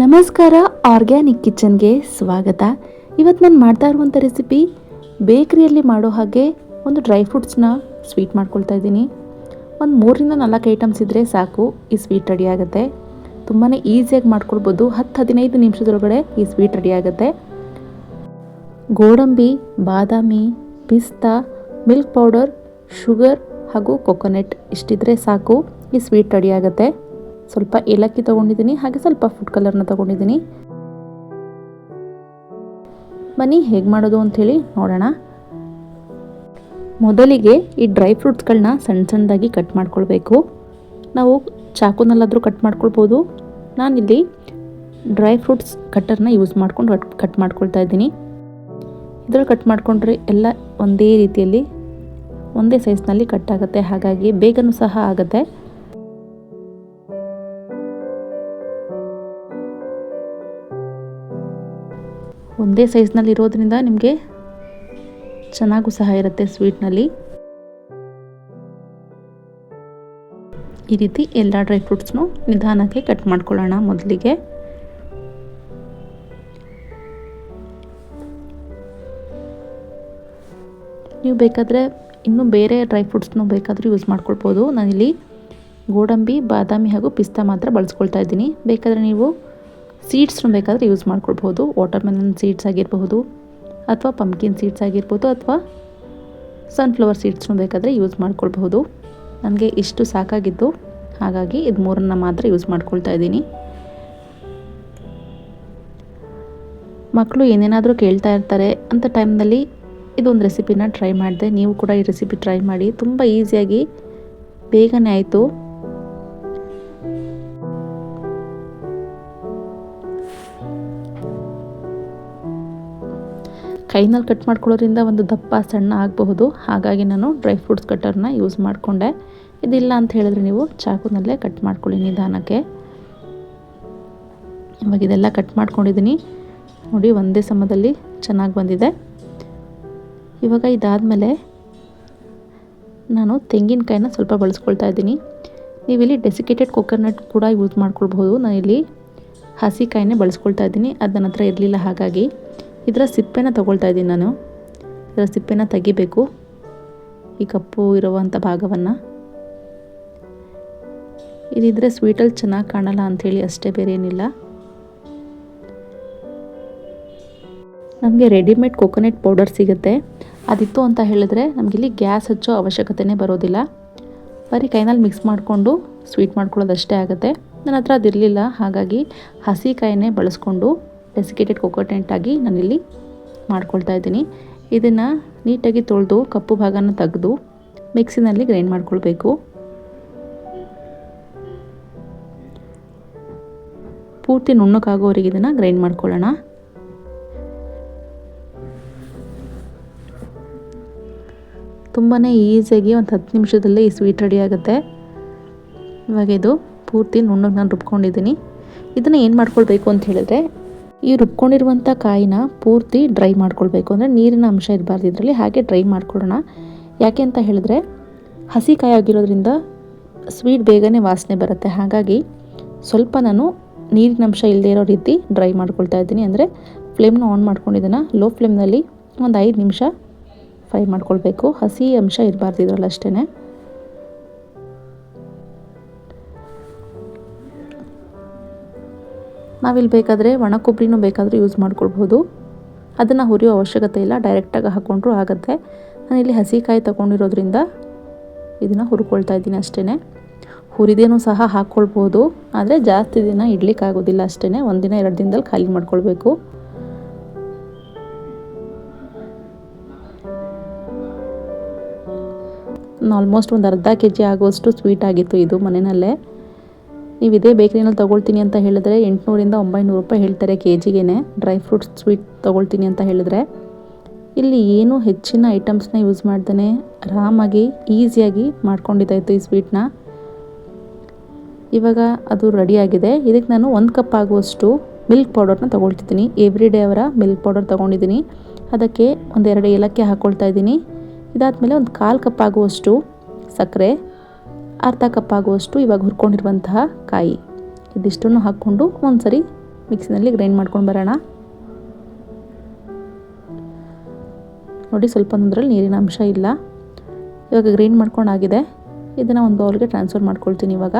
ನಮಸ್ಕಾರ, ಆರ್ಗ್ಯಾನಿಕ್ ಕಿಚನ್ಗೆ ಸ್ವಾಗತ. ಇವತ್ತು ನಾನು ಮಾಡ್ತಾ ಇರುವಂಥ ರೆಸಿಪಿ ಬೇಕ್ರಿಯಲ್ಲಿ ಮಾಡೋ ಹಾಗೆ ಒಂದು ಡ್ರೈ ಫ್ರೂಟ್ಸ್ನ ಸ್ವೀಟ್ ಮಾಡ್ಕೊಳ್ತಾ ಇದ್ದೀನಿ. ಒಂದು ಮೂರರಿಂದ ನಾಲ್ಕು ಐಟಮ್ಸ್ ಇದ್ದರೆ ಸಾಕು, ಈ ಸ್ವೀಟ್ ರೆಡಿ ಆಗುತ್ತೆ. ತುಂಬಾ ಈಸಿಯಾಗಿ ಮಾಡ್ಕೊಳ್ಬೋದು. ಹತ್ತು ಹದಿನೈದು ನಿಮಿಷದೊಳಗಡೆ ಈ ಸ್ವೀಟ್ ರೆಡಿ ಆಗುತ್ತೆ. ಗೋಡಂಬಿ, ಬಾದಾಮಿ, ಪಿಸ್ತಾ, ಮಿಲ್ಕ್ ಪೌಡರ್, ಶುಗರ್ ಹಾಗೂ ಕೊಕೊನೆಟ್ ಇಷ್ಟಿದ್ರೆ ಸಾಕು, ಈ ಸ್ವೀಟ್ ರೆಡಿ ಆಗುತ್ತೆ. ಸ್ವಲ್ಪ ಏಲಕ್ಕಿ ತೊಗೊಂಡಿದ್ದೀನಿ, ಹಾಗೆ ಸ್ವಲ್ಪ ಫುಡ್ ಕಲರ್ನ ತೊಗೊಂಡಿದ್ದೀನಿ. ಬನ್ನಿ, ಹೇಗೆ ಮಾಡೋದು ಅಂಥೇಳಿ ನೋಡೋಣ. ಮೊದಲಿಗೆ ಈ ಡ್ರೈ ಫ್ರೂಟ್ಸ್ಗಳನ್ನ ಸಣ್ಣ ಸಣ್ಣದಾಗಿ ಕಟ್ ಮಾಡ್ಕೊಳ್ಬೇಕು. ನಾವು ಚಾಕುನಲ್ಲಾದರೂ ಕಟ್ ಮಾಡ್ಕೊಳ್ಬೋದು. ನಾನಿಲ್ಲಿ ಡ್ರೈ ಫ್ರೂಟ್ಸ್ ಕಟ್ಟರ್ನ ಯೂಸ್ ಮಾಡ್ಕೊಂಡು ಕಟ್ ಮಾಡ್ಕೊಳ್ತಾ ಇದ್ದೀನಿ. ಇದರಲ್ಲಿ ಕಟ್ ಮಾಡಿಕೊಂಡ್ರೆ ಎಲ್ಲ ಒಂದೇ ರೀತಿಯಲ್ಲಿ, ಒಂದೇ ಸೈಜ್ನಲ್ಲಿ ಕಟ್ ಆಗುತ್ತೆ. ಹಾಗಾಗಿ ಬೇಗನೂ ಸಹ ಆಗುತ್ತೆ. ಒಂದೇ ಸೈಜ್ನಲ್ಲಿ ಇರೋದ್ರಿಂದ ನಿಮಗೆ ಚೆನ್ನಾಗೂ ಸಹ ಇರುತ್ತೆ ಸ್ವೀಟ್ನಲ್ಲಿ ಈ ರೀತಿ ಎಲ್ಲ ಡ್ರೈ ಫ್ರೂಟ್ಸ್ನು ನಿಧಾನಕ್ಕೆ ಕಟ್ ಮಾಡ್ಕೊಳ್ಳೋಣ ಮೊದಲಿಗೆ. ನೀವು ಬೇಕಾದರೆ ಇನ್ನೂ ಬೇರೆ ಡ್ರೈ ಫ್ರೂಟ್ಸ್ನು ಬೇಕಾದರೂ ಯೂಸ್ ಮಾಡ್ಕೊಳ್ಬೋದು. ನಾನಿಲ್ಲಿ ಗೋಡಂಬಿ, ಬಾದಾಮಿ ಹಾಗೂ ಪಿಸ್ತಾ ಮಾತ್ರ ಬಳಸ್ಕೊಳ್ತಾ ಇದ್ದೀನಿ. ಬೇಕಾದರೆ ನೀವು ಸೀಡ್ಸ್ನು ಬೇಕಾದರೆ ಯೂಸ್ ಮಾಡ್ಕೊಳ್ಬೋದು ವಾಟರ್ ಮೆಲನ್ ಸೀಡ್ಸ್ ಆಗಿರಬಹುದು ಅಥವಾ ಪಂಪ್ಕಿನ್ ಸೀಡ್ಸ್ ಆಗಿರ್ಬೋದು ಅಥವಾ ಸನ್ಫ್ಲವರ್ ಸೀಡ್ಸ್ನು ಬೇಕಾದರೆ ಯೂಸ್ ಮಾಡ್ಕೊಳ್ಬಹುದು. ನನಗೆ ಇಷ್ಟು ಸಾಕಾಗಿದ್ದು. ಹಾಗಾಗಿ ಇದು ಮೂರನ್ನು ಮಾತ್ರ ಯೂಸ್ ಮಾಡ್ಕೊಳ್ತಾ ಇದ್ದೀನಿ. ಮಕ್ಕಳು ಏನೇನಾದರೂ ಕೇಳ್ತಾ ಇರ್ತಾರೆ ಅಂಥ ಟೈಮ್ನಲ್ಲಿ ಇದೊಂದು ರೆಸಿಪಿನ ಟ್ರೈ ಮಾಡಿದೆ. ನೀವು ಕೂಡ ಈ ರೆಸಿಪಿ ಟ್ರೈ ಮಾಡಿ. ತುಂಬ ಈಸಿಯಾಗಿ ಬೇಗನೆ ಆಯಿತು. ಕೈನಲ್ಲಿ ಕಟ್ ಮಾಡ್ಕೊಳ್ಳೋದ್ರಿಂದ ಒಂದು ದಪ್ಪ ಸಣ್ಣ ಆಗಬಹುದು. ಹಾಗಾಗಿ ನಾನು ಡ್ರೈ ಫ್ರೂಟ್ಸ್ ಕಟ್ಟರ್ನ ಯೂಸ್ ಮಾಡಿಕೊಂಡೆ. ಇದಿಲ್ಲ ಅಂತ ಹೇಳಿದ್ರೆ ನೀವು ಚಾಕುನಲ್ಲೇ ಕಟ್ ಮಾಡ್ಕೊಳ್ಳಿ ನಿಧಾನಕ್ಕೆ. ಇವಾಗ ಇದೆಲ್ಲ ಕಟ್ ಮಾಡ್ಕೊಂಡಿದ್ದೀನಿ. ನೋಡಿ, ಒಂದೇ ಸಮದಲ್ಲಿ ಚೆನ್ನಾಗಿ ಬಂದಿದೆ. ಇವಾಗ ಇದಾದಮೇಲೆ ನಾನು ತೆಂಗಿನಕಾಯಿನ ಸ್ವಲ್ಪ ಬಳಸ್ಕೊಳ್ತಾ ಇದ್ದೀನಿ. ನೀವಿಲ್ಲಿ ಡೆಸಿಕೇಟೆಡ್ ಕೊಕೊನಟ್ ಕೂಡ ಯೂಸ್ ಮಾಡ್ಕೊಳ್ಬೋದು ನಾನಿಲ್ಲಿ ಹಸಿ ಕಾಯಿನೇ ಬಳಸ್ಕೊಳ್ತಾ ಇದ್ದೀನಿ. ಅದು ನನ್ನ ಹತ್ರ ಇರಲಿಲ್ಲ ಹಾಗಾಗಿ. ಇದರ ಸಿಪ್ಪೆನ ತಗೊಳ್ತಾ ಇದ್ದೀನಿ ನಾನು. ಇದರ ಸಿಪ್ಪೆನ ತೆಗಿಬೇಕು. ಈ ಕಪ್ಪು ಇರುವಂಥ ಭಾಗವನ್ನು. ಇದಿದ್ರೆ ಸ್ವೀಟಲ್ಲಿ ಚೆನ್ನಾಗಿ ಕಾಣಲ್ಲ ಅಂಥೇಳಿ ಅಷ್ಟೇ ಬೇರೆ ಏನಿಲ್ಲ ನಮಗೆ ರೆಡಿಮೇಡ್ ಕೊಕೊನೆಟ್ ಪೌಡರ್ ಸಿಗುತ್ತೆ. ಅದಿತ್ತು ಅಂತ ಹೇಳಿದ್ರೆ ನಮಗಿಲ್ಲಿ ಗ್ಯಾಸ್ ಹಚ್ಚೋ ಅವಶ್ಯಕತೆನೇ ಬರೋದಿಲ್ಲ. ಬರೀ ಕೈನಲ್ಲಿ ಮಿಕ್ಸ್ ಮಾಡಿಕೊಂಡು ಸ್ವೀಟ್ ಮಾಡ್ಕೊಳ್ಳೋದಷ್ಟೇ ಆಗುತ್ತೆ. ನನ್ನ ಹತ್ರ ಅದಿರಲಿಲ್ಲ, ಹಾಗಾಗಿ ಹಸಿ ಕಾಯಿನೇ ಬಳಸ್ಕೊಂಡು ಡೆಸಿಕೇಟೆಡ್ ಕೊಕೊನೆಟ್ ಆಗಿ ನಾನಿಲ್ಲಿ ಮಾಡ್ಕೊಳ್ತಾ ಇದ್ದೀನಿ. ಇದನ್ನು ನೀಟಾಗಿ ತೊಳೆದು ಕಪ್ಪು ಭಾಗನ ತೆಗೆದು ಮಿಕ್ಸಿನಲ್ಲಿ ಗ್ರೈಂಡ್ ಮಾಡ್ಕೊಳ್ಬೇಕು. ಪೂರ್ತಿ ನುಣ್ಣಕ್ಕಾಗೋವರೆಗೆ ಇದನ್ನು ಗ್ರೈಂಡ್ ಮಾಡ್ಕೊಳ್ಳೋಣ. ತುಂಬಾ ಈಸಿಯಾಗಿ ಒಂದು ಹತ್ತು ನಿಮಿಷದಲ್ಲೇ ಈ ಸ್ವೀಟ್ ರೆಡಿ ಆಗುತ್ತೆ. ಇವಾಗ ಇದು ಪೂರ್ತಿ ನುಣ್ಣಗೆ ನಾನು ರುಬ್ಕೊಂಡಿದ್ದೀನಿ. ಇದನ್ನು ಏನು ಮಾಡ್ಕೊಳ್ಬೇಕು ಅಂತ ಹೇಳಿದ್ರೆ ಈ ರುಬ್ಕೊಂಡಿರುವಂಥ ಕಾಯಿನ ಪೂರ್ತಿ ಡ್ರೈ ಮಾಡ್ಕೊಳ್ಬೇಕು. ಅಂದರೆ ನೀರಿನ ಅಂಶ ಇರಬಾರ್ದು ಇದರಲ್ಲಿ, ಹಾಗೆ ಡ್ರೈ ಮಾಡ್ಕೊಳ್ಳೋಣ. ಯಾಕೆ ಅಂತ ಹೇಳಿದ್ರೆ, ಹಸಿ ಕಾಯಿ ಆಗಿರೋದ್ರಿಂದ ಸ್ವೀಟ್ ಬೇಗನೆ ವಾಸನೆ ಬರುತ್ತೆ. ಹಾಗಾಗಿ ಸ್ವಲ್ಪ ನಾನು ನೀರಿನ ಅಂಶ ಇಲ್ಲದೆ ಇರೋ ರೀತಿ ಡ್ರೈ ಮಾಡ್ಕೊಳ್ತಾ ಇದ್ದೀನಿ. ಅಂದರೆ ಫ್ಲೇಮ್ನ ಆನ್ ಮಾಡ್ಕೊಂಡಿದ್ದನ್ನು ಲೋ ಫ್ಲೇಮ್ನಲ್ಲಿ ಒಂದು ಐದು ನಿಮಿಷ ಫ್ರೈ ಮಾಡ್ಕೊಳ್ಬೇಕು. ಹಸಿ ಅಂಶ ಇರಬಾರ್ದು ಇದರಲ್ಲಿ ಅಷ್ಟೇ ನಾವಿಲ್ಲಿ ಬೇಕಾದರೆ ಒಣ ಕೊಬ್ಬರಿನೂ ಬೇಕಾದರೂ ಯೂಸ್ ಮಾಡ್ಕೊಳ್ಬೋದು ಅದನ್ನು ಹುರಿಯೋ ಅವಶ್ಯಕತೆ ಇಲ್ಲ ಡೈರೆಕ್ಟಾಗಿ ಹಾಕ್ಕೊಂಡ್ರೂ ಆಗುತ್ತೆ. ನಾನಿಲ್ಲಿ ಹಸಿಕಾಯಿ ತಗೊಂಡಿರೋದ್ರಿಂದ ಇದನ್ನು ಹುರ್ಕೊಳ್ತಾ ಇದ್ದೀನಿ ಅಷ್ಟೇ ಹುರಿದೇನೂ ಸಹ ಹಾಕ್ಕೊಳ್ಬೋದು ಆದರೆ ಜಾಸ್ತಿ ದಿನ ಇಡ್ಲಿಕ್ಕಾಗೋದಿಲ್ಲ ಅಷ್ಟೇ ಒಂದಿನ, ಎರಡು ದಿನದಲ್ಲಿ ಖಾಲಿ ಮಾಡ್ಕೊಳ್ಬೇಕು. ಆಲ್ಮೋಸ್ಟ್ ಒಂದು ಅರ್ಧ ಕೆ ಜಿ ಆಗುವಷ್ಟು ಸ್ವೀಟ್ ಆಗಿತ್ತು ಇದು ಮನೆಯಲ್ಲೇ ನೀವು ಇದೇ ಬೇಕರಿನಲ್ಲಿ ತಗೊಳ್ತೀನಿ ಅಂತ ಹೇಳಿದ್ರೆ ಎಂಟುನೂರಿಂದ ಒಂಬೈನೂರು ರೂಪಾಯಿ ಹೇಳ್ತಾರೆ ಕೆ ಜಿಗೆ ಡ್ರೈ ಫ್ರೂಟ್ಸ್ ಸ್ವೀಟ್ ತೊಗೊಳ್ತೀನಿ ಅಂತ ಹೇಳಿದ್ರೆ. ಇಲ್ಲಿ ಏನು ಹೆಚ್ಚಿನ ಐಟಮ್ಸ್ನ ಯೂಸ್ ಮಾಡ್ದೇ ಆರಾಮಾಗಿ, ಈಸಿಯಾಗಿ ಮಾಡ್ಕೊಂಡಿದ್ದಾಯಿತು ಈ ಸ್ವೀಟ್ನ ಇವಾಗ ಅದು ರೆಡಿಯಾಗಿದೆ ಇದಕ್ಕೆ ನಾನು ಒಂದು ಕಪ್ ಆಗುವಷ್ಟು ಮಿಲ್ಕ್ ಪೌಡರ್ನ ತೊಗೊಳ್ತಿದ್ದೀನಿ. ಎವ್ರಿ ಡೇ ಅವರ ಮಿಲ್ಕ್ ಪೌಡರ್ ತೊಗೊಂಡಿದ್ದೀನಿ. ಅದಕ್ಕೆ ಒಂದೆರಡು ಏಲಕ್ಕಿ ಹಾಕ್ಕೊಳ್ತಾ ಇದ್ದೀನಿ. ಇದಾದಮೇಲೆ ಒಂದು ಕಾಲು ಕಪ್ ಆಗುವಷ್ಟು ಸಕ್ಕರೆ. ಅರ್ಧ ಕಪ್ ಆಗುವಷ್ಟು ಇವಾಗ ಹುರ್ಕೊಂಡಿರುವಂತಹ ಕಾಯಿ. ಇದಿಷ್ಟನ್ನು ಹಾಕ್ಕೊಂಡು ಒಂದ್ಸರಿ ಮಿಕ್ಸಿನಲ್ಲಿ ಗ್ರೈಂಡ್ ಮಾಡ್ಕೊಂಡು ಬರೋಣ. ನೋಡಿ ಸ್ವಲ್ಪ ಒಂದ್ರಲ್ಲಿ ನೀರಿನ ಅಂಶ ಇಲ್ಲ. ಇವಾಗ ಗ್ರೈಂಡ್ ಮಾಡ್ಕೊಂಡಾಗಿದೆ ಇದನ್ನು ಒಂದು ಬೌಲ್ಗೆ ಟ್ರಾನ್ಸ್ಫರ್ ಮಾಡ್ಕೊಳ್ತೀನಿ ಇವಾಗ.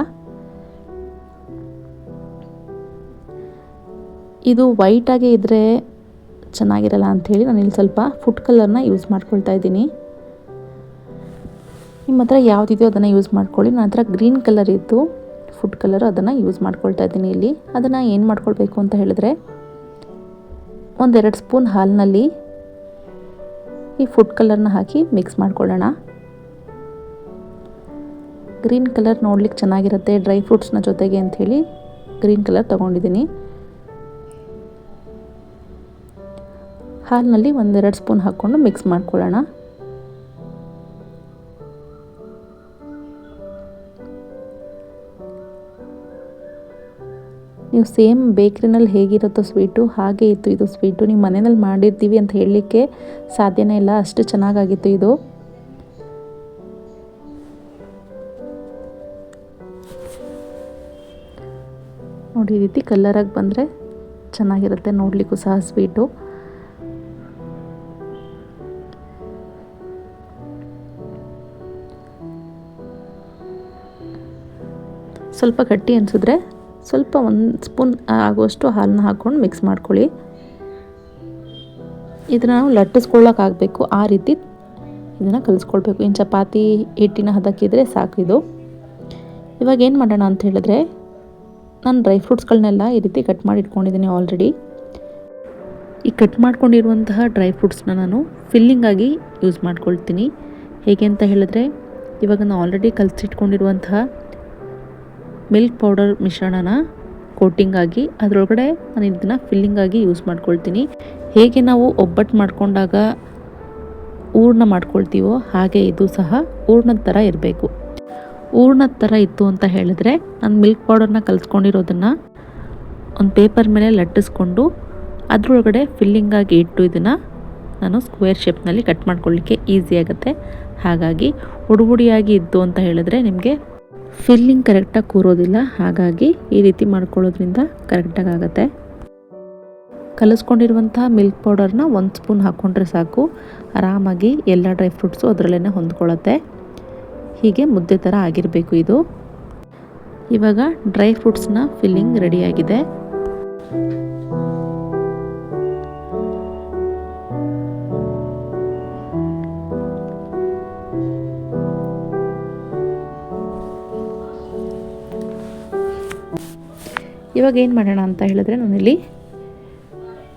ಇದು ವೈಟಾಗೆ ಇದ್ದರೆ ಚೆನ್ನಾಗಿರಲ್ಲ ಅಂಥೇಳಿ ನಾನು ಇಲ್ಲಿ ಸ್ವಲ್ಪ ಫುಡ್ ಕಲರ್ನ ಯೂಸ್ ಮಾಡ್ಕೊಳ್ತಾ ಇದ್ದೀನಿ. ನಿಮ್ಮ ಹತ್ರ ಯಾವುದಿದೆಯೋ ಅದನ್ನು ಯೂಸ್ ಮಾಡ್ಕೊಳ್ಳಿ. ನನ್ನ ಹತ್ರ ಗ್ರೀನ್ ಕಲರ್ ಇತ್ತು ಫುಡ್ ಕಲರ್ ಅದನ್ನು ಯೂಸ್ ಮಾಡ್ಕೊಳ್ತಾ ಇದ್ದೀನಿ ಇಲ್ಲಿ. ಅದನ್ನು ಏನು ಮಾಡ್ಕೊಳ್ಬೇಕು ಅಂತ ಹೇಳಿದ್ರೆ, ಒಂದೆರಡು ಸ್ಪೂನ್ ಹಾಲಿನಲ್ಲಿ ಈ ಫುಡ್ ಕಲರ್ನ ಹಾಕಿ ಮಿಕ್ಸ್ ಮಾಡ್ಕೊಳ್ಳೋಣ. ಗ್ರೀನ್ ಕಲರ್ ನೋಡ್ಲಿಕ್ಕೆ ಚೆನ್ನಾಗಿರುತ್ತೆ ಡ್ರೈ ಫ್ರೂಟ್ಸ್ನ ಜೊತೆಗೆ ಅಂಥೇಳಿ ಗ್ರೀನ್ ಕಲರ್ ತೊಗೊಂಡಿದ್ದೀನಿ. ಹಾಲಿನಲ್ಲಿ ಒಂದೆರಡು ಸ್ಪೂನ್ ಹಾಕ್ಕೊಂಡು ಮಿಕ್ಸ್ ಮಾಡ್ಕೊಳ್ಳೋಣ. ನೀವು ಸೇಮ್ ಬೇಕ್ರಿನಲ್ಲಿ ಹೇಗಿರುತ್ತೋ ಸ್ವೀಟು, ಹಾಗೆ ಇತ್ತು ಇದು ಸ್ವೀಟು. ನೀವು ಮನೆಯಲ್ಲಿ ಮಾಡಿರ್ತೀವಿ ಅಂತ ಹೇಳಲಿಕ್ಕೆ ಸಾಧ್ಯನೇ ಇಲ್ಲ. ಅಷ್ಟು ಚೆನ್ನಾಗಾಗಿತ್ತು ಇದು. ನೋಡಿ ರೀತಿ ಕಲ್ಲರಾಗಿ ಬಂದರೆ ಚೆನ್ನಾಗಿರುತ್ತೆ. ನೋಡಲಿಕ್ಕೂ ಸಹ ಸ್ವೀಟು. ಸ್ವಲ್ಪ ಗಟ್ಟಿ ಅನಿಸಿದ್ರೆ ಸ್ವಲ್ಪ ಒಂದು ಸ್ಪೂನ್ ಆಗುವಷ್ಟು ಹಾಲನ್ನ ಹಾಕ್ಕೊಂಡು ಮಿಕ್ಸ್ ಮಾಡ್ಕೊಳ್ಳಿ. ಇದನ್ನು ನಾವು ಲಟ್ಟಿಸ್ಕೊಳ್ಳೋಕ್ಕಾಗಬೇಕು ಆ ರೀತಿ ಇದನ್ನು ಕಲಿಸ್ಕೊಳ್ಬೇಕು. ಇನ್ನು ಚಪಾತಿ ಹಿಟ್ಟಿನ ಹದಕ್ಕಿದ್ರೆ ಸಾಕು ಇದು. ಇವಾಗ ಏನು ಮಾಡೋಣ ಅಂತ ಹೇಳಿದ್ರೆ, ನಾನು ಡ್ರೈ ಫ್ರೂಟ್ಸ್ಗಳನ್ನೆಲ್ಲ ಈ ರೀತಿ ಕಟ್ ಮಾಡಿ ಇಟ್ಕೊಂಡಿದ್ದೀನಿ ಆಲ್ರೆಡಿ ಈ ಕಟ್ ಮಾಡ್ಕೊಂಡಿರುವಂತಹ ಡ್ರೈ ಫ್ರೂಟ್ಸ್ನ ನಾನು ಫಿಲ್ಲಿಂಗಾಗಿ ಯೂಸ್ ಮಾಡ್ಕೊಳ್ತೀನಿ. ಹೇಗೆ ಅಂತ ಹೇಳಿದ್ರೆ, ಇವಾಗ ನಾನು ಆಲ್ರೆಡಿ ಕಲಸಿಟ್ಕೊಂಡಿರುವಂತಹ ಮಿಲ್ಕ್ ಪೌಡರ್ ಮಿಶ್ರಣನ ಕೋಟಿಂಗ್ ಆಗಿ ಅದರೊಳಗಡೆ ನಾನು ಇದನ್ನು ಫಿಲ್ಲಿಂಗ್ ಆಗಿ ಯೂಸ್ ಮಾಡ್ಕೊಳ್ತೀನಿ. ಹೇಗೆ ನಾವು ಒಬ್ಬಟ್ಟು ಮಾಡ್ಕೊಂಡಾಗ ಹೂರ್ಣ ಮಾಡ್ಕೊಳ್ತೀವೋ ಹಾಗೆ ಇದು ಸಹ ಹೂರ್ಣದ ಥರ ಇರಬೇಕು. ಹೂರ್ಣದ ಥರ ಇತ್ತು ಅಂತ ಹೇಳಿದ್ರೆ ನಾನು ಮಿಲ್ಕ್ ಪೌಡರ್ನ ಕಲಿಸ್ಕೊಂಡಿರೋದನ್ನು ಒಂದು ಪೇಪರ್ ಮೇಲೆ ಲಟ್ಟಿಸ್ಕೊಂಡು ಅದರೊಳಗಡೆ ಫಿಲ್ಲಿಂಗ್ ಆಗಿ ಇಟ್ಟು ಇದನ್ನು ನಾನು ಸ್ಕ್ವೇರ್ ಶೇಪ್ನಲ್ಲಿ ಕಟ್ ಮಾಡ್ಕೊಳ್ಳಿಕ್ಕೆ ಈಸಿ ಆಗುತ್ತೆ. ಹಾಗಾಗಿ ಹುಡುಗುಡಿಯಾಗಿ ಇತ್ತು ಅಂತ ಹೇಳಿದ್ರೆ ನಿಮಗೆ ಫಿಲ್ಲಿಂಗ್ ಕರೆಕ್ಟಾಗಿ ಕೂರೋದಿಲ್ಲ. ಹಾಗಾಗಿ ಈ ರೀತಿ ಮಾಡ್ಕೊಳ್ಳೋದ್ರಿಂದ ಕರೆಕ್ಟಾಗಿ ಆಗುತ್ತೆ. ಕಲಿಸ್ಕೊಂಡಿರುವಂಥ ಮಿಲ್ಕ್ ಪೌಡರ್ನ ಒಂದು ಸ್ಪೂನ್ ಹಾಕ್ಕೊಂಡ್ರೆ ಸಾಕು. ಆರಾಮಾಗಿ ಎಲ್ಲ ಡ್ರೈ ಫ್ರೂಟ್ಸು ಅದರಲ್ಲೇ ಹೊಂದ್ಕೊಳ್ಳುತ್ತೆ. ಹೀಗೆ ಮುದ್ದೆ ಥರ ಆಗಿರಬೇಕು ಇದು. ಇವಾಗ ಡ್ರೈ ಫ್ರೂಟ್ಸ್ನ ಫಿಲ್ಲಿಂಗ್ ರೆಡಿಯಾಗಿದೆ. ಇವಾಗ ಏನು ಮಾಡೋಣ ಅಂತ ಹೇಳಿದ್ರೆ ನಾನಿಲ್ಲಿ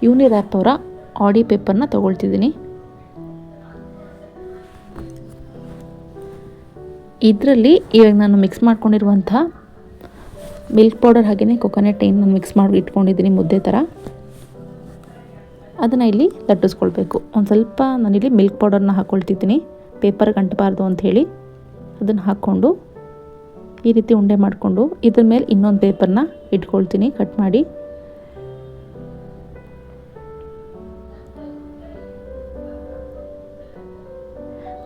ಯೂನಿರ್ಯಾಪ್ ಅವರ ಆಡಿ ಪೇಪರ್ನ ತೊಗೊಳ್ತಿದ್ದೀನಿ. ಇದರಲ್ಲಿ ಇವಾಗ ನಾನು ಮಿಕ್ಸ್ ಮಾಡ್ಕೊಂಡಿರುವಂಥ ಮಿಲ್ಕ್ ಪೌಡರ್ ಹಾಗೆಯೇ ಕೊಕೊನೆಟ್ ಏನು ನಾನು ಮಿಕ್ಸ್ ಮಾಡಿ, ಇಟ್ಕೊಂಡಿದ್ದೀನಿ ಮುದ್ದೆ ಥರ ಅದನ್ನು ಇಲ್ಲಿ ಲಟ್ಟಿಸ್ಕೊಳ್ಬೇಕು. ಒಂದು ಸ್ವಲ್ಪ ನಾನಿಲ್ಲಿ ಮಿಲ್ಕ್ ಪೌಡರ್ನ ಹಾಕ್ಕೊಳ್ತಿದ್ದೀನಿ ಪೇಪರ್ ಗಂಟಬಾರ್ದು ಅಂಥೇಳಿ ಅದನ್ನು ಹಾಕ್ಕೊಂಡು ಈ ರೀತಿ ಉಂಡೆ ಮಾಡಿಕೊಂಡು ಇದ್ರ ಮೇಲೆ ಇನ್ನೊಂದು ಪೇಪರ್ನ ಇಟ್ಕೊಳ್ತೀನಿ ಕಟ್ ಮಾಡಿ.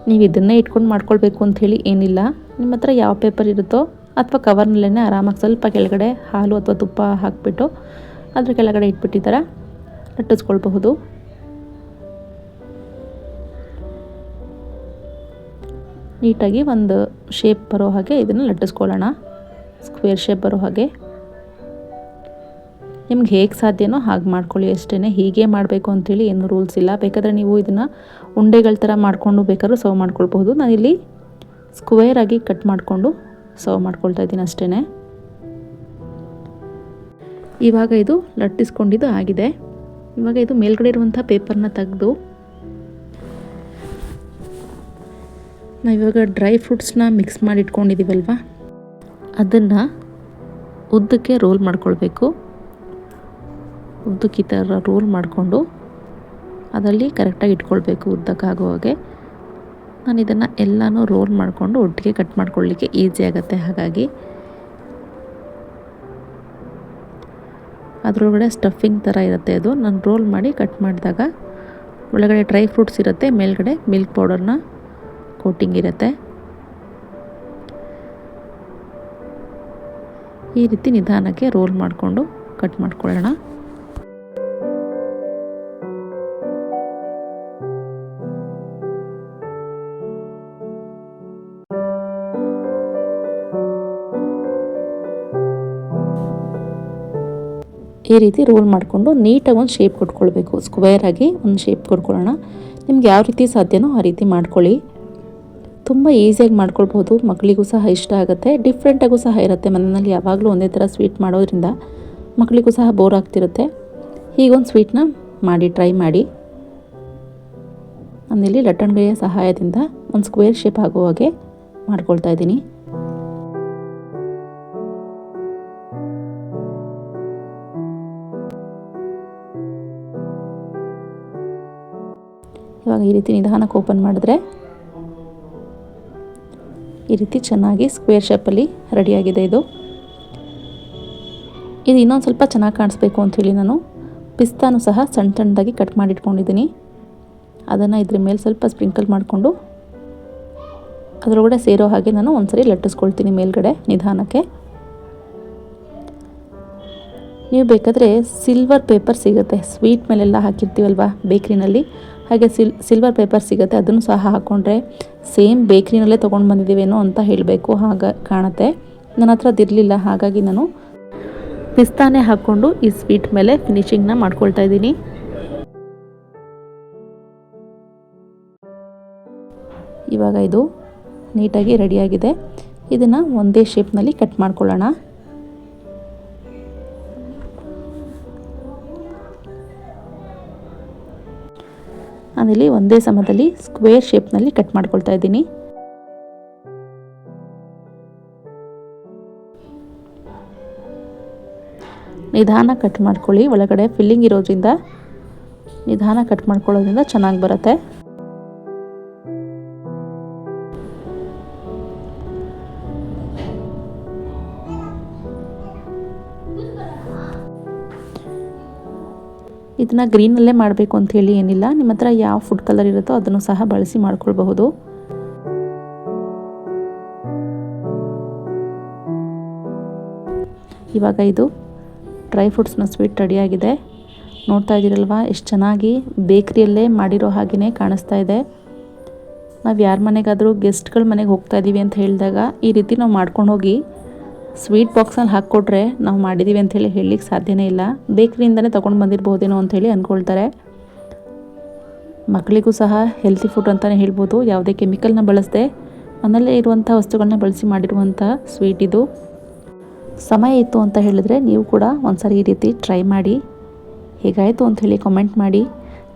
ನೀವು ಇದನ್ನೇ ಇಟ್ಕೊಂಡು ಮಾಡ್ಕೊಳ್ಬೇಕು ಅಂಥೇಳಿ ಏನಿಲ್ಲ. ನಿಮ್ಮ ಹತ್ರ ಯಾವ ಪೇಪರ್ ಇರುತ್ತೋ ಅಥವಾ ಕವರ್ನಲ್ಲೇ ಆರಾಮಾಗಿ ಸ್ವಲ್ಪ ಕೆಳಗಡೆ ಹಾಲು ಅಥವಾ ತುಪ್ಪ ಹಾಕಿಬಿಟ್ಟು ಅದ್ರ ಕೆಳಗಡೆ ಇಟ್ಬಿಟ್ಟಿದ್ದಾರೆ ಲಟ್ಟಿಸ್ಕೊಳ್ಬಹುದು ನೀಟಾಗಿ ಒಂದು ಶೇಪ್ ಬರೋ ಹಾಗೆ ಇದನ್ನು ಲಟ್ಟಿಸ್ಕೊಳ್ಳೋಣ. ಸ್ಕ್ವೇರ್ ಶೇಪ್ ಬರೋ ಹಾಗೆ. ನಿಮ್ಗೆ ಹೇಗೆ ಸಾಧ್ಯನೋ ಹಾಗೆ ಮಾಡ್ಕೊಳ್ಳಿ. ಅಷ್ಟೇ ಹೀಗೆ ಮಾಡಬೇಕು ಅಂಥೇಳಿ ಏನು ರೂಲ್ಸ್ ಇಲ್ಲ. ಬೇಕಾದರೆ ನೀವು ಇದನ್ನು ಉಂಡೆಗಳ ಥರ ಮಾಡಿಕೊಂಡು ಬೇಕಾದ್ರೂ ಸರ್ವ್ ಮಾಡ್ಕೊಳ್ಬಹುದು. ನಾನಿಲ್ಲಿ ಸ್ಕ್ವೇರ್ ಆಗಿ ಕಟ್ ಮಾಡಿಕೊಂಡು ಸರ್ವ್ ಮಾಡ್ಕೊಳ್ತಾ ಇದ್ದೀನಿ ಅಷ್ಟೇ ಇವಾಗ ಇದು ಲಟ್ಟಿಸ್ಕೊಂಡಿದ್ದು ಆಗಿದೆ. ಇವಾಗ ಇದು ಮೇಲ್ಗಡೆ ಇರುವಂಥ ಪೇಪರ್ನ ತೆಗೆದು ನಾವಿವಾಗ ಡ್ರೈ ಫ್ರೂಟ್ಸ್ನ ಮಿಕ್ಸ್ ಮಾಡಿ ಇಟ್ಕೊಂಡಿದ್ದೀವಲ್ವ ಅದನ್ನು ಉದ್ದಕ್ಕೆ ರೋಲ್ ಮಾಡ್ಕೊಳ್ಬೇಕು. ಉದ್ದಕ್ಕೆ ಈ ಥರ ರೋಲ್ ಮಾಡಿಕೊಂಡು ಅದರಲ್ಲಿ ಕರೆಕ್ಟಾಗಿ ಇಟ್ಕೊಳ್ಬೇಕು ಉದ್ದಕ್ಕಾಗೋ ಹಾಗೆ. ನಾನು ಇದನ್ನು ಎಲ್ಲನೂ ರೋಲ್ ಮಾಡಿಕೊಂಡು ಒಟ್ಟಿಗೆ ಕಟ್ ಮಾಡ್ಕೊಳ್ಳಿಕ್ಕೆ ಈಸಿ ಆಗುತ್ತೆ ಹಾಗಾಗಿ. ಅದರೊಳಗಡೆ ಸ್ಟಫಿಂಗ್ ಥರ ಇರುತ್ತೆ ಅದು. ನಾನು ರೋಲ್ ಮಾಡಿ ಕಟ್ ಮಾಡಿದಾಗ ಒಳಗಡೆ ಡ್ರೈ ಫ್ರೂಟ್ಸ್ ಇರುತ್ತೆ, ಮೇಲ್ಗಡೆ ಮಿಲ್ಕ್ ಪೌಡರ್ನ ಕೋಟಿಂಗ್ ಇರುತ್ತೆ. ಈ ರೀತಿ ನಿಧಾನಕ್ಕೆ ರೋಲ್ ಮಾಡಿಕೊಂಡು ಕಟ್ ಮಾಡ್ಕೊಳ್ಳೋಣ. ಈ ರೀತಿ ರೋಲ್ ಮಾಡಿಕೊಂಡು ನೀಟಾಗಿ ಒಂದು ಶೇಪ್ ಕೊಟ್ಕೊಳ್ಬೇಕು. ಸ್ಕ್ವೇರಾಗಿ ಒಂದು ಶೇಪ್ ಕೊಟ್ಕೊಳ್ಳೋಣ. ನಿಮ್ಗೆ ಯಾವ ರೀತಿ ಸಾಧ್ಯನೋ ಆ ರೀತಿ ಮಾಡ್ಕೊಳ್ಳಿ. ತುಂಬ ಈಸಿಯಾಗಿ ಮಾಡ್ಕೊಳ್ಬೋದು ಮಕ್ಕಳಿಗೂ ಸಹ ಇಷ್ಟ ಆಗುತ್ತೆ. ಡಿಫ್ರೆಂಟಾಗೂ ಸಹ ಇರುತ್ತೆ. ಮನೆಯಲ್ಲಿ ಯಾವಾಗಲೂ ಒಂದೇ ಥರ ಸ್ವೀಟ್ ಮಾಡೋದ್ರಿಂದ ಮಕ್ಕಳಿಗೂ ಸಹ ಬೋರ್ ಆಗ್ತಿರುತ್ತೆ. ಹೀಗೊಂದು ಸ್ವೀಟ್ನ ಮಾಡಿ ಟ್ರೈ ಮಾಡಿ. ನಾನಿಲ್ಲಿ ಲಟ್ಟಣ್ಗೆಯ ಸಹಾಯದಿಂದ ಒಂದು ಸ್ಕ್ವೇರ್ ಶೇಪ್ ಆಗೋ ಹಾಗೆ ಮಾಡ್ಕೊಳ್ತಾ ಇದ್ದೀನಿ. ಇವಾಗ ಈ ರೀತಿ ನಿಧಾನಕ್ಕೆ ಓಪನ್ ಮಾಡಿದ್ರೆ ಈ ರೀತಿ ಚೆನ್ನಾಗಿ ಸ್ಕ್ವೇರ್ ಶೇಪಲ್ಲಿ ರೆಡಿಯಾಗಿದೆ ಇದು. ಇದು ಇನ್ನೊಂದು ಸ್ವಲ್ಪ ಚೆನ್ನಾಗಿ ಕಾಣಿಸ್ಬೇಕು ಅಂಥೇಳಿ ನಾನು. ಪಿಸ್ತಾನು ಸಹ ಸಣ್ಣ ಸಣ್ಣದಾಗಿ ಕಟ್ ಮಾಡಿಟ್ಕೊಂಡಿದ್ದೀನಿ. ಅದನ್ನು ಇದ್ರ ಮೇಲೆ ಸ್ವಲ್ಪ ಸ್ಪ್ರಿಂಕಲ್ ಮಾಡಿಕೊಂಡು ಅದರೊಳಗಡೆ ಸೇರೋ ಹಾಗೆ ನಾನು ಒಂದ್ಸರಿ ಲಟ್ಟಿಸ್ಕೊಳ್ತೀನಿ ಮೇಲ್ಗಡೆ ನಿಧಾನಕ್ಕೆ. ನೀವು ಬೇಕಾದರೆ ಸಿಲ್ವರ್ ಪೇಪರ್ ಸಿಗುತ್ತೆ. ಸ್ವೀಟ್ ಮೇಲೆಲ್ಲ ಹಾಕಿರ್ತೀವಲ್ವ ಬೇಕ್ರಿನಲ್ಲಿ ಹಾಗೆ ಸಿಲ್ ಸಿಲ್ವರ್ ಪೇಪರ್ ಸಿಗುತ್ತೆ. ಅದನ್ನು ಸಹ ಹಾಕ್ಕೊಂಡ್ರೆ ಸೇಮ್ ಬೇಕ್ರಿನಲ್ಲೇ ತೊಗೊಂಡು ಬಂದಿದ್ದೀವೇನೋ ಅಂತ ಹೇಳಬೇಕು. ಹಾಗ ಕಾಣುತ್ತೆ. ನನ್ನ ಹತ್ರ ಅದಿರಲಿಲ್ಲ ಹಾಗಾಗಿ ನಾನು ಪಿಸ್ತಾನೆ ಹಾಕ್ಕೊಂಡು ಈ ಸ್ವೀಟ್ ಮೇಲೆ ಫಿನಿಶಿಂಗ್ನ ಮಾಡ್ಕೊಳ್ತಾ ಇದ್ದೀನಿ. ಇವಾಗ ಇದು ನೀಟಾಗಿ ರೆಡಿಯಾಗಿದೆ ಇದನ್ನು ಒಂದೇ ಶೇಪ್ನಲ್ಲಿ ಕಟ್ ಮಾಡ್ಕೊಳ್ಳೋಣ. ನಾನಿಲ್ಲಿ ಒಂದೇ ಸಮದಲ್ಲಿ ಸ್ಕ್ವೇರ್ ಶೇಪ್ನಲ್ಲಿ ಕಟ್ ಮಾಡ್ಕೊಳ್ತಾ ಇದ್ದೀನಿ. ನಿಧಾನ ಕಟ್ ಮಾಡ್ಕೊಳ್ಳಿ, ಒಳಗಡೆ ಫಿಲ್ಲಿಂಗ್ ಇರೋದ್ರಿಂದ ನಿಧಾನ ಕಟ್ ಮಾಡ್ಕೊಳ್ಳೋದ್ರಿಂದ ಚೆನ್ನಾಗಿ ಬರುತ್ತೆ. ಇದನ್ನು ಗ್ರೀನಲ್ಲೇ ಮಾಡಬೇಕು ಅಂಥೇಳಿ ಏನಿಲ್ಲ. ನಿಮ್ಮ ಹತ್ರ ಯಾವ ಫುಡ್ ಕಲರ್ ಇರುತ್ತೋ ಅದನ್ನು ಸಹ ಬಳಸಿ ಮಾಡ್ಕೊಳ್ಬಹುದು. ಇವಾಗ ಇದು ಡ್ರೈ ಫ್ರೂಟ್ಸ್ನ ಸ್ವೀಟ್ ರೆಡಿಯಾಗಿದೆ ನೋಡ್ತಾ ಇದ್ದೀರಲ್ವ, ಎಷ್ಟು ಚೆನ್ನಾಗಿ ಬೇಕ್ರಿಯಲ್ಲೇ ಮಾಡಿರೋ ಹಾಗೆಯೇ ಕಾಣಿಸ್ತಾ ಇದೆ. ನಾವು ಯಾರ ಮನೆಗಾದರೂ ಗೆಸ್ಟ್ಗಳ ಮನೆಗೆ ಹೋಗ್ತಾ ಇದ್ದೀವಿ ಅಂತ ಹೇಳಿದಾಗ ಈ ರೀತಿ ನಾವು ಮಾಡ್ಕೊಂಡು ಹೋಗಿ ಸ್ವೀಟ್ ಬಾಕ್ಸಲ್ಲಿ ಹಾಕ್ಕೊಟ್ರೆ ನಾವು ಮಾಡಿದ್ದೀವಿ ಅಂಥೇಳಿ ಹೇಳಲಿಕ್ಕೆ ಸಾಧ್ಯನೇ ಇಲ್ಲ. ಬೇಕ್ರಿಯಿಂದನೇ ತೊಗೊಂಡು ಬಂದಿರ್ಬೋದೇನೋ ಅಂಥೇಳಿ ಅಂದ್ಕೊಳ್ತಾರೆ. ಮಕ್ಕಳಿಗೂ ಸಹ ಹೆಲ್ತಿ ಫುಡ್ ಅಂತಲೇ ಹೇಳ್ಬೋದು. ಯಾವುದೇ ಕೆಮಿಕಲ್ನ ಬಳಸದೆ ಮನೆಯಲ್ಲೇ ಇರುವಂಥ ವಸ್ತುಗಳನ್ನ ಬಳಸಿ ಮಾಡಿರುವಂಥ ಸ್ವೀಟ್ ಇದು. ಸಮಯ ಇತ್ತು ಅಂತ ಹೇಳಿದ್ರೆ ನೀವು ಕೂಡ ಒಂದ್ಸರಿ ಈ ರೀತಿ ಟ್ರೈ ಮಾಡಿ. ಹೇಗಾಯಿತು ಅಂಥೇಳಿ ಕಾಮೆಂಟ್ ಮಾಡಿ.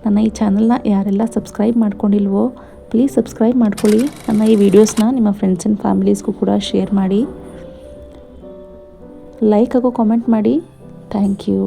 ನನ್ನ ಈ ಚಾನಲ್ನ ಯಾರೆಲ್ಲ ಸಬ್ಸ್ಕ್ರೈಬ್ ಮಾಡ್ಕೊಂಡಿಲ್ವೋ ಪ್ಲೀಸ್ ಸಬ್ಸ್ಕ್ರೈಬ್ ಮಾಡ್ಕೊಳ್ಳಿ. ನನ್ನ ಈ ವಿಡಿಯೋಸ್ನ ನಿಮ್ಮ ಫ್ರೆಂಡ್ಸ್ ಆ್ಯಂಡ್ ಫ್ಯಾಮಿಲೀಸ್ಗೂ ಕೂಡ ಶೇರ್ ಮಾಡಿ. ಲೈಕ್ ಹಾಗೂ ಕಾಮೆಂಟ್ ಮಾಡಿ. Thank you